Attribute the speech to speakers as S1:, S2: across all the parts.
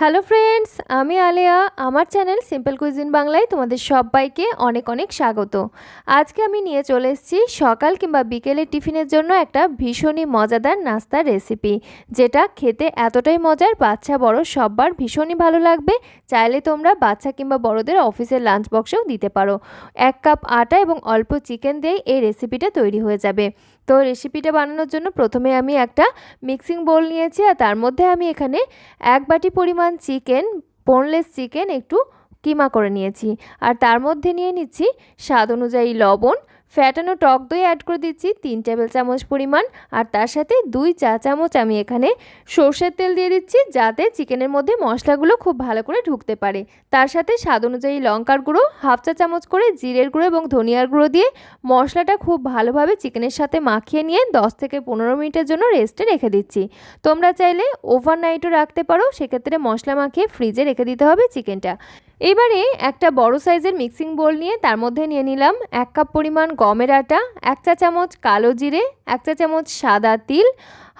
S1: Hello friends আমি আলেয়া। আমার channel simple cuisine বাংলায় তোমাদের সবাইকে অনেক অনেক স্বাগত। আজকে আমি নিয়ে চলে এসেছি সকাল কিংবা বিকেলের টিফিনের জন্য একটা ভীষণই মজাদার নাস্তার রেসিপি যেটা খেতে এতটাই মজার, বাচ্চা বড় সববার ভীষণই ভালো লাগবে। চাইলে তোমরা বাচ্চা কিংবা বড়দের অফিসের লাঞ্চ বক্সেও দিতে পারো। এক কাপ আটা এবং অল্প চিকেন দিয়েই এই রেসিপিটা তৈরি হয়ে যাবে। তো রেসিপিটা বানানোর জন্য প্রথমে আমি একটা মিক্সিং বোল নিয়েছি আর তার মধ্যে আমি এখানে এক বাটি পরিমাণ চিকেন বোনলেস চিকেন একটু কিমা করে নিয়েছি। আর তার মধ্যে নিয়ে নিচ্ছি স্বাদ অনুযায়ী লবণ ফ্যাটানো টক দই অ্যাড করে দিচ্ছি, তিন টেবিল চামচ পরিমাণ, আর তার সাথে দুই চা চামচ আমি এখানে সর্ষের তেল দিয়ে দিচ্ছি, যাতে চিকেনের মধ্যে মশলাগুলো খুব ভালো করে ঢুকতে পারে। তার সাথে স্বাদ অনুযায়ী লঙ্কার গুঁড়ো, হাফ চা চামচ করে জিরের গুঁড়ো এবং ধনিয়ার গুঁড়ো দিয়ে মশলাটা খুব ভালোভাবে চিকেনের সাথে মাখিয়ে নিয়ে দশ থেকে পনেরো মিনিটের জন্য রেস্টে রেখে দিচ্ছি। তোমরা চাইলে ওভারনাইটও রাখতে পারো, সেক্ষেত্রে মশলা মাখিয়ে ফ্রিজে রেখে দিতে হবে চিকেনটা এবারে একটা বড় সাইজের মিক্সিং বোল নিয়ে তার মধ্যে নিয়ে নিলাম এক কাপ পরিমাণ গমের আটা, এক চা চামচ কালো জিরে, এক চা চামচ সাদা তিল,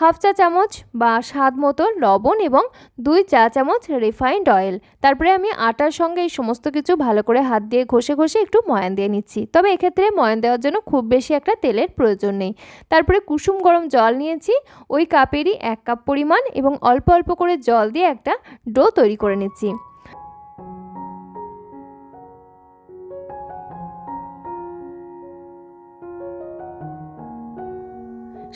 S1: হাফ চা চামচ বা স্বাদ মতো লবণ এবং দুই চা চামচ রিফাইন্ড অয়েল। তারপরে আমি আটার সঙ্গে এই সমস্ত কিছু ভালো করে হাত দিয়ে ঘষে ঘষে একটু ময়ান দিয়ে নিচ্ছি। তবে এক্ষেত্রে ময়ান দেওয়ার জন্য খুব বেশি একটা তেলের প্রয়োজন নেই। তারপরে কুসুম গরম জল নিয়েছি, ওই কাপেরই এক কাপ পরিমাণ এবং অল্প অল্প করে জল দিয়ে একটা ডো তৈরি করে নিচ্ছি।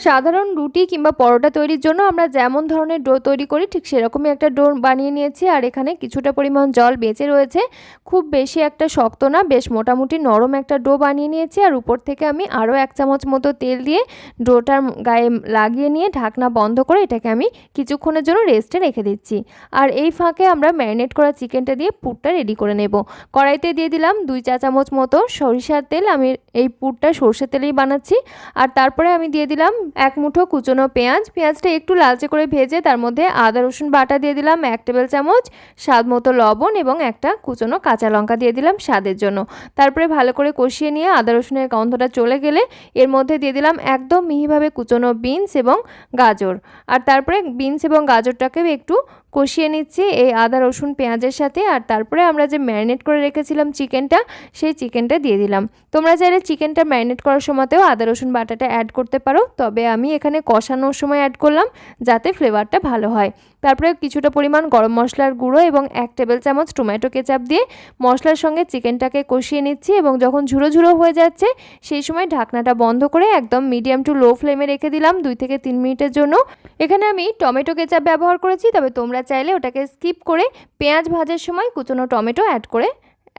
S1: সাধারণ রুটি কিংবা পরোটা তৈরির জন্য আমরা যেমন ধরনের ডো তৈরি করি, ঠিক সেরকমই একটা ডো বানিয়ে নিয়েছি। আর এখানে কিছুটা পরিমাণ জল বেঁচে রয়েছে। খুব বেশি একটা শক্ত না, বেশ মোটামুটি নরম একটা ডো বানিয়ে নিয়েছি। আর উপর থেকে আমি আরও এক চামচ মতো তেল দিয়ে ডোটার গায়ে লাগিয়ে নিয়ে ঢাকনা বন্ধ করে এটাকে আমি কিছুক্ষণের জন্য রেস্টে রেখে দিচ্ছি। আর এই ফাঁকে আমরা ম্যারিনেট করা চিকেনটা দিয়ে পুরটা রেডি করে নেব। কড়াইতে দিয়ে দিলাম দুই চা চামচ মতো সরিষার তেল। আমি এই পুরটা সর্ষের তেলেই বানাচ্ছি। আর তারপরে আমি দিয়ে দিলাম এক মুঠো কুচনো পেঁয়াজ, পেঁয়াজটা একটু লালচে করে ভেজে তার মধ্যে আদা, রসুন বাটা দিয়ে দিলাম, এক টেবিল চামচ স্বাদ মতো লবণ এবং একটা কুচনো কাঁচা লঙ্কা দিয়ে দিলাম স্বাদের জন্য। তারপরে ভালো করে কষিয়ে নিয়ে আদা, রসুনের গন্ধটা চলে গেলে এর মধ্যে দিয়ে দিলাম একদম মিহিভাবে কুচনো বিনস এবং গাজর। আর তারপরে বিনস এবং গাজরটাকেও একটু কষিয়ে নিচ্ছি এই আদা, রসুন, পেঁয়াজের সাথে। আর তারপরে আমরা যে ম্যারিনেট করে রেখেছিলাম চিকেনটা, সেই চিকেনটা দিয়ে দিলাম। তোমরা চাইলে চিকেনটা ম্যারিনেট করার সময়তেও আদা, রসুন বাটাটা অ্যাড করতে পারো। তবে আমি এখানে কষানোর সময় অ্যাড করলাম, যাতে ফ্লেভারটা ভালো হয়। তারপরে কিছুটা পরিমাণ গরম মশলার গুঁড়ো এবং এক টেবিল চামচ টমেটো কেচাপ দিয়ে মশলার সঙ্গে চিকেনটাকে কষিয়ে নিচ্ছি এবং যখন ঝুড়ো ঝুড়ো হয়ে যাচ্ছে, সেই সময় ঢাকনাটা বন্ধ করে একদম মিডিয়াম টু লো ফ্লেমে রেখে দিলাম দুই থেকে তিন মিনিটের জন্য। এখানে আমি টমেটো কেচাপ ব্যবহার করেছি, তবে তোমরা চাইলে ওটাকে স্কিপ করে পেঁয়াজ ভাজার সময় কুচনো টমেটো অ্যাড করে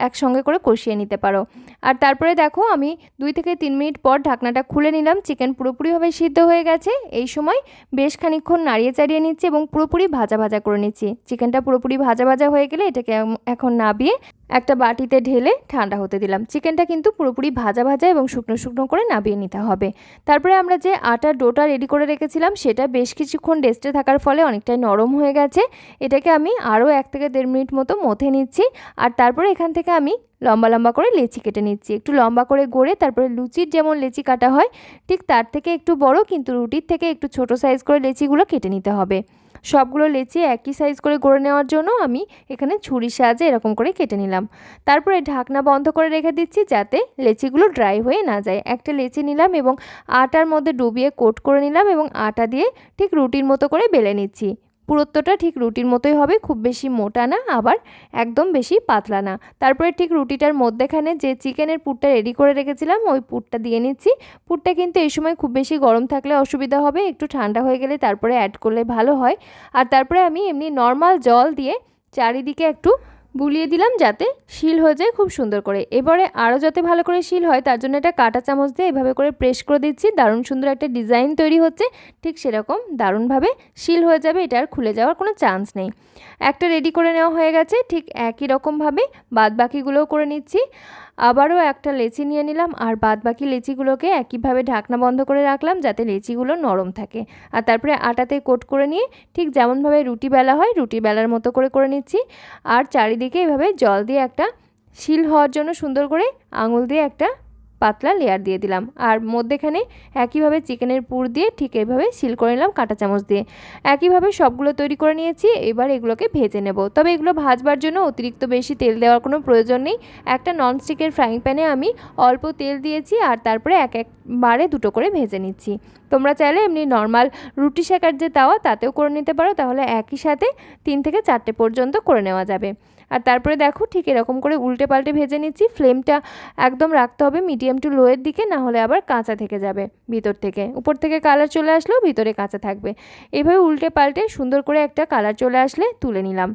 S1: একসঙ্গে করে কষিয়ে নিতে পারো। আর তারপরে দেখো আমি দুই থেকে তিন মিনিট পর ঢাকনাটা খুলে নিলাম। চিকেন পুরোপুরিভাবে সিদ্ধ হয়ে গেছে। এই সময় বেশ খানিক্ষণ নাড়িয়ে চাড়িয়ে নিচ্ছি এবং পুরোপুরি ভাজা ভাজা করে নিচ্ছি। চিকেনটা পুরোপুরি ভাজা ভাজা হয়ে গেলে এটাকে এখন নাবিয়ে একটা বাটিতে ঢেলে ঠান্ডা হতে দিলাম। চিকেনটা কিন্তু পুরোপুরি ভাজা ভাজা এবং শুকনো শুকনো করে নাবিয়ে নিতে হবে। তারপরে আমরা যে আটার ডোটা রেডি করে রেখেছিলাম, সেটা বেশ কিছুক্ষণ রেস্টে থাকার ফলে অনেকটাই নরম হয়ে গেছে। এটাকে আমি আরও এক থেকে দেড় মিনিট মতো মথে নিচ্ছি। আর তারপরে এখান থেকে আমি লম্বা লম্বা করে লেচি কেটে নিচ্ছি। একটু লম্বা করে গড়ে তারপরে লুচির যেমন লেচি কাটা হয়, ঠিক তার থেকে একটু বড়, কিন্তু রুটির থেকে একটু ছোট সাইজ করে লেচিগুলো কেটে নিতে হবে। সবগুলো লেচি একই সাইজ করে গড়ে নেওয়ার জন্য আমি এখানে ছুরির সাহায্যে এরকম করে কেটে নিলাম। তারপরে ঢাকনা বন্ধ করে রেখে দিচ্ছি যাতে লেচিগুলো ড্রাই হয়ে না যায়। একটা লেচি নিলাম এবং আটার মধ্যে ডুবিয়ে কোট করে নিলাম এবং আটা দিয়ে ঠিক রুটির মতো করে বেলে নিচ্ছি। পুরুত্বটা ঠিক রুটির মতোই হবে, খুব বেশি মোটা না, আবার একদম বেশি পাতলা না। তারপরে ঠিক রুটিটার মধ্যেখানে যে চিকেনের পুরটা রেডি করে রেখেছিলাম, ওই পুরটা দিয়ে নিচ্ছি। পুরটা কিন্তু এই সময় খুব বেশি গরম থাকলে অসুবিধা হবে, একটু ঠান্ডা হয়ে গেলে তারপরে অ্যাড করলে ভালো হয়। আর তারপরে আমি এমনি নর্মাল জল দিয়ে চারিদিকে একটু বুলিয়ে দিলাম যাতে শিল হয়ে যায় খুব সুন্দর করে। এবারে আরও যাতে ভালো করে শিল হয়, তার জন্য একটা কাটা চামচ দিয়ে এভাবে করে প্রেস করে দিচ্ছি। দারুণ সুন্দর একটা ডিজাইন তৈরি হচ্ছে। ঠিক সেরকম দারুণভাবে শিল হয়ে যাবে, এটা আর খুলে যাওয়ার কোনো চান্স নেই। একটা রেডি করে নেওয়া হয়ে গেছে, ঠিক একই রকমভাবে বাদ বাকিগুলোও করে নিচ্ছি। আবারও একটা লেচি নিয়ে নিলাম আর বাদ বাকি লেচিগুলোকে একইভাবে ঢাকনা বন্ধ করে রাখলাম যাতে লেচিগুলো নরম থাকে। আর তারপরে আটাতে কোট করে নিয়ে ঠিক যেমনভাবে রুটি বেলা হয়, রুটি বেলার মতো করে করে নিচ্ছি। আর চারিদিকে এভাবে জল দিয়ে একটা শিল হওয়ার জন্য সুন্দর করে আঙুল দিয়ে একটা পাতলা লেয়ার দিয়ে দিলাম। আর মধ্যেখানে একইভাবে চিকেনের পুর দিয়ে ঠিক এইভাবে সিল করে নিলাম কাঁটা চামচ দিয়ে। একইভাবে সবগুলো তৈরি করে নিয়েছি, এবার এগুলোকে ভেজে নেব। তবে এগুলো ভাজবার জন্য অতিরিক্ত বেশি তেল দেওয়ার কোনো প্রয়োজন নেই। একটা ননস্টিকের ফ্রাইং প্যানে আমি অল্প তেল দিয়েছি আর তারপরে এক এক একবারে দুটো করে ভেজে নিচ্ছি। তোমরা চাইলে এমনি নর্মাল রুটি শেখার যে তাওয়া, তাতেও করে নিতে পারো। তাহলে একই সাথে তিন থেকে চারটে পর্যন্ত করে নেওয়া যাবে। আর তারপরে দেখো ঠিক এরকম করে উল্টে পাল্টে ভেজে নিচ্ছি। ফ্লেমটা একদম রাখতে হবে মিডিয়াম টু লোয়ের দিকে, না হলে আবার কাঁচা থেকে যাবে ভিতর থেকে। উপর থেকে কালার চলে আসলেও ভিতরে কাঁচা থাকবে। এভাবে উল্টে পাল্টে সুন্দর করে একটা কালার চলে আসলে তুলে নিলাম।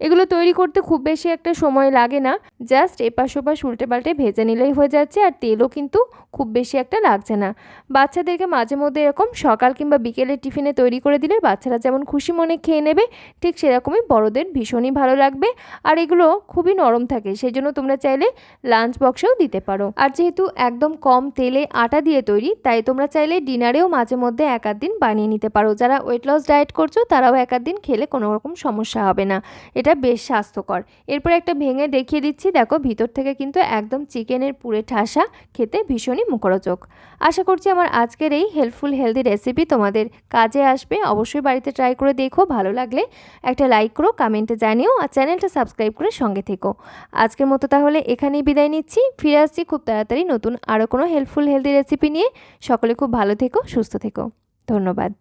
S1: এগুলো তৈরি করতে খুব বেশি একটা সময় লাগে না। জাস্ট এপাশ ওপাশ উল্টে পাল্টে ভেজে নিলেই হয়ে যাচ্ছে আর তেলও কিন্তু খুব বেশি একটা লাগছে না। বাচ্চাদেরকে মাঝে মধ্যে এরকম সকাল কিংবা বিকেলের টিফিনে তৈরি করে দিলে বাচ্চারা যেমন খুশি মনে খেয়ে নেবে, ঠিক সেরকমই বড়দের ভীষণই ভালো লাগবে। আর এগুলো খুবই নরম থাকে সেই জন্য তোমরা চাইলে লাঞ্চ বক্সেও দিতে পারো। আর যেহেতু একদম কম তেলে আটা দিয়ে তৈরি, তাই তোমরা চাইলে ডিনারেও মাঝে মধ্যে এক দিন বানিয়ে নিতে পারো। যারা ওয়েট লস ডায়েট করছ, তারাও এক দিন খেলে কোনো রকম সমস্যা হবে না। এটা বেশ স্বাস্থ্যকর। এরপর একটা ভেঙে দেখিয়ে দিচ্ছি, দেখো ভিতর থেকে কিন্তু একদম চিকেনের পুরে ঠাসা, খেতে ভীষণই মুখরোচক। আশা করছি আমার আজকের এই হেল্পফুল হেলদি রেসিপি তোমাদের কাজে আসবে। অবশ্যই বাড়িতে ট্রাই করে দেখো, ভালো লাগলে একটা লাইক করো কমেন্টে জানিও আর চ্যানেলটা সাবস্ক্রাইব করে সঙ্গে থেকো। আজকের মতো তাহলে এখানেই বিদায় নিচ্ছি। ফিরে আসছি খুব তাড়াতাড়ি নতুন আরও কোনো হেল্পফুল হেলদি রেসিপি নিয়ে। সকলে খুব ভালো থেকো, সুস্থ থেকো। ধন্যবাদ।